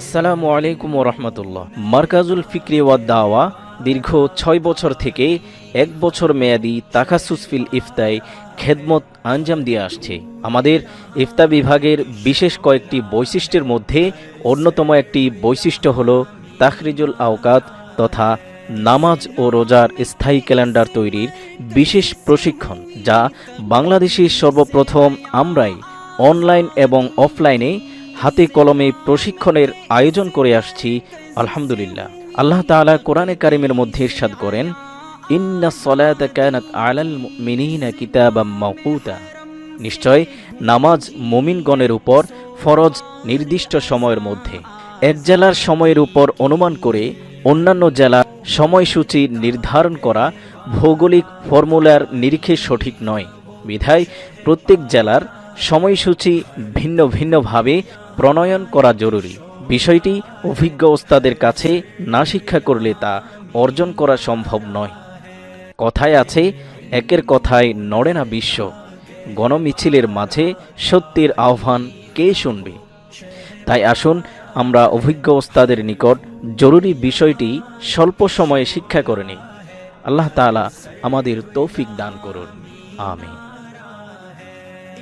আসসালামু আলাইকুম রহমতুল্লাহ। মার্কাজুল ফিক্রি ওয়াদ দাওয়া দীর্ঘ ছয় বছর থেকে এক বছর মেয়াদি তাকাসুস ফিল ইফতায় খেদমত আঞ্জাম দিয়ে আসছে। আমাদের ইফতা বিভাগের বিশেষ কয়েকটি বৈশিষ্ট্যের মধ্যে অন্যতম একটি বৈশিষ্ট্য হল তাখরিজুল আওকাত তথা নামাজ ও রোজার স্থায়ী ক্যালেন্ডার তৈরির বিশেষ প্রশিক্ষণ, যা বাংলাদেশের সর্বপ্রথম আমরাই অনলাইন এবং অফলাইনে হাতে কলমে প্রশিক্ষণের আয়োজন করে আসছি, আলহামদুলিল্লাহ। আল্লাহ তাআলা কোরআনে কারিমের মধ্যে ইরশাদ করেন, ইন্না মাওকুতা। নিশ্চয়, নামাজ মুমিনগণের উপর ফরজ নির্দিষ্ট সময়ের মধ্যে। এক জেলার সময়ের উপর অনুমান করে অন্যান্য জেলার সময়সূচি নির্ধারণ করা ভৌগোলিক ফর্মুলার নিরিখে সঠিক নয়। বিধায় প্রত্যেক জেলার সময়সূচি ভিন্ন ভিন্নভাবে প্রণয়ন করা জরুরি। বিষয়টি অভিজ্ঞ ওস্তাদের কাছে না শিক্ষা করলে তা অর্জন করা সম্ভব নয়। কথায় আছে, একের কথায় নড়ে না বিশ্ব। গণমিছিলের মাঝে সত্যের আহ্বান কে শুনবে? তাই আসুন, আমরা অভিজ্ঞ ওস্তাদের নিকট জরুরি বিষয়টি স্বল্প সময়ে শিক্ষা করে নিই। আল্লাহ তাআলা আমাদের তৌফিক দান করুন। আমিন।